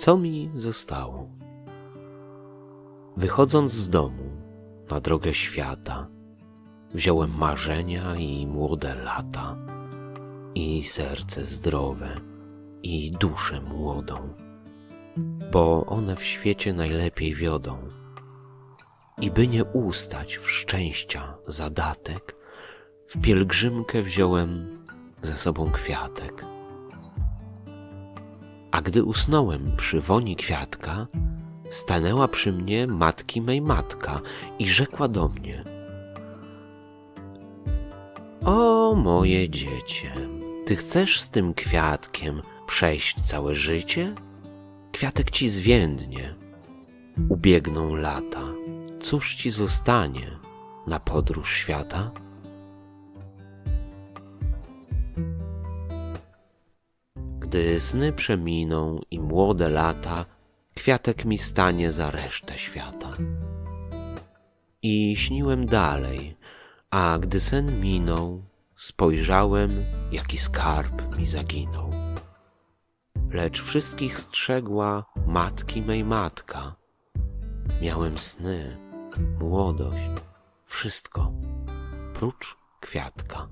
Co mi zostało? Wychodząc z domu na drogę świata, wziąłem marzenia i młode lata, i serce zdrowe, i duszę młodą, bo one w świecie najlepiej wiodą. I by nie ustać w szczęścia zadatek, w pielgrzymkę wziąłem ze sobą kwiatek. A gdy usnąłem przy woni kwiatka, stanęła przy mnie matki mej matka i rzekła do mnie: O moje dziecię, ty chcesz z tym kwiatkiem przejść całe życie? Kwiatek ci zwiędnie, ubiegną lata. Cóż ci zostanie na podróż świata? Gdy sny przeminą i młode lata, kwiatek mi stanie za resztę świata. I śniłem dalej, a gdy sen minął, spojrzałem, jaki skarb mi zaginął. Lecz wszystkich strzegła matki mej matka. Miałem sny, młodość, wszystko, prócz kwiatka.